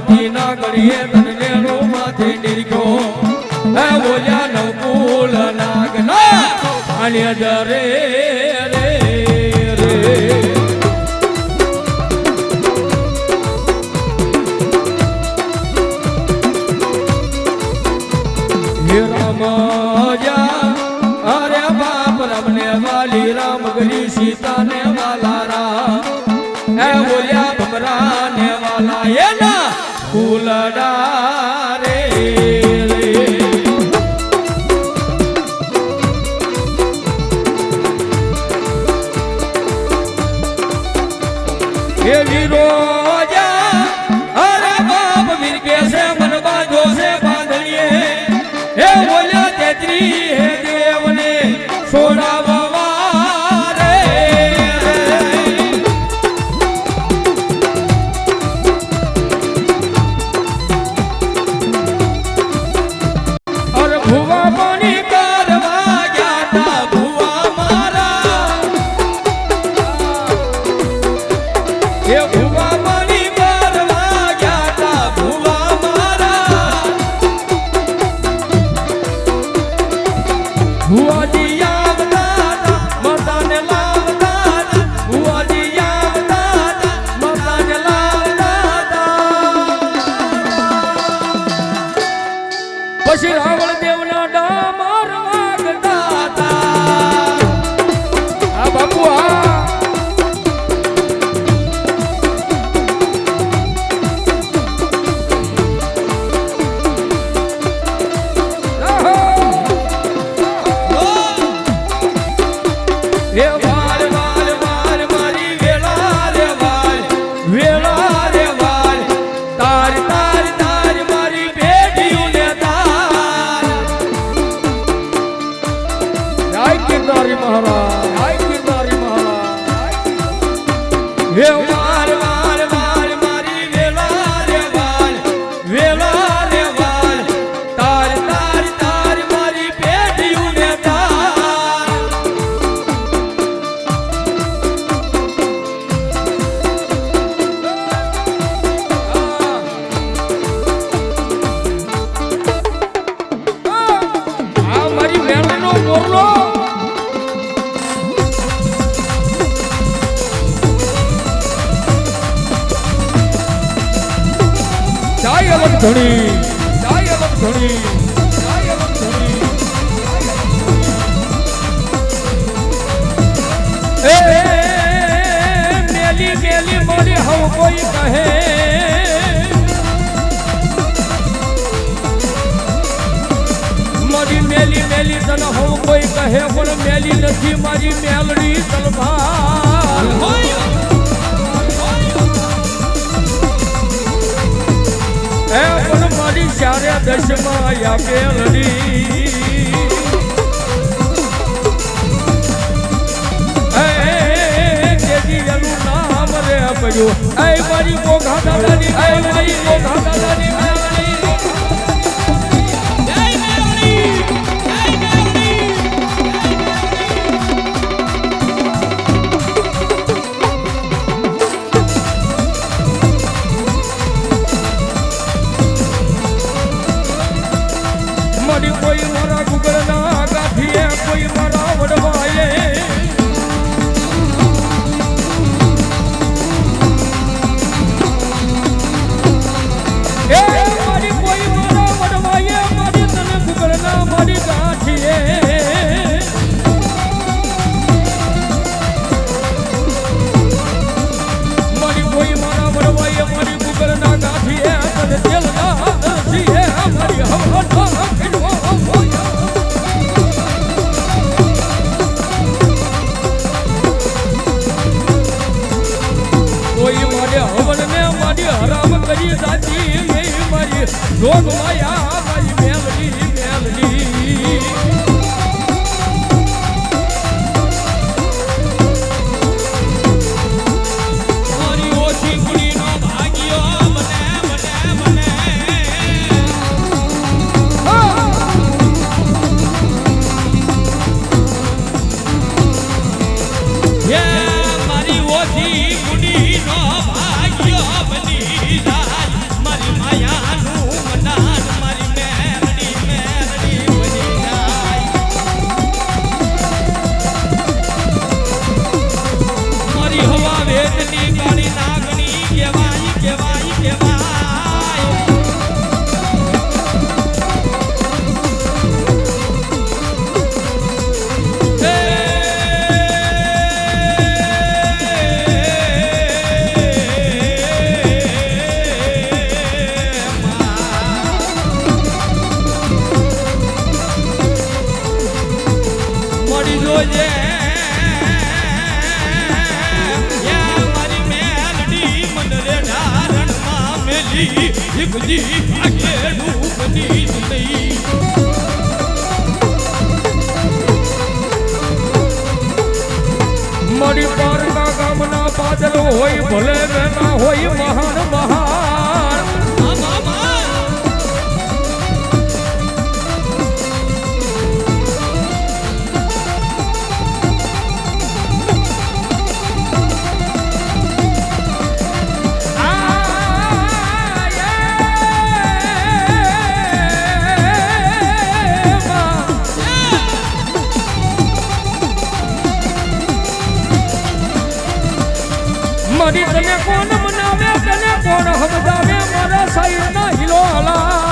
માંથી ના ગળીએ તને રો માથે નિર્ગ્યો હે બોલ્યા નવકુલ નાગના અને દરે રે રે રામ અરે બાપ, રમને વાલી રામ ગરી સીતાને અલમ ધણી. જાય અલમ ધણી. જાય અલમ ધણી એ મેલી મેલી મોડી હવ કોઈ કહે. મારી મેલી મેલી તન હવ કોઈ કહે, પણ મેલી નથી મારી મેલડી તલભા હે પણ મારી ચારે દશમાં આપેલની નામ રે અપડ્યું એ મારી ગોખા દાદાની એ મારી ગોખા દાદાની body, boy, you જીવજી ભાગે ડૂબતી નહીં. મારી પારના ગામના પાદલ હોય ભલે ના હોય મહાન મહાન sai 你落了。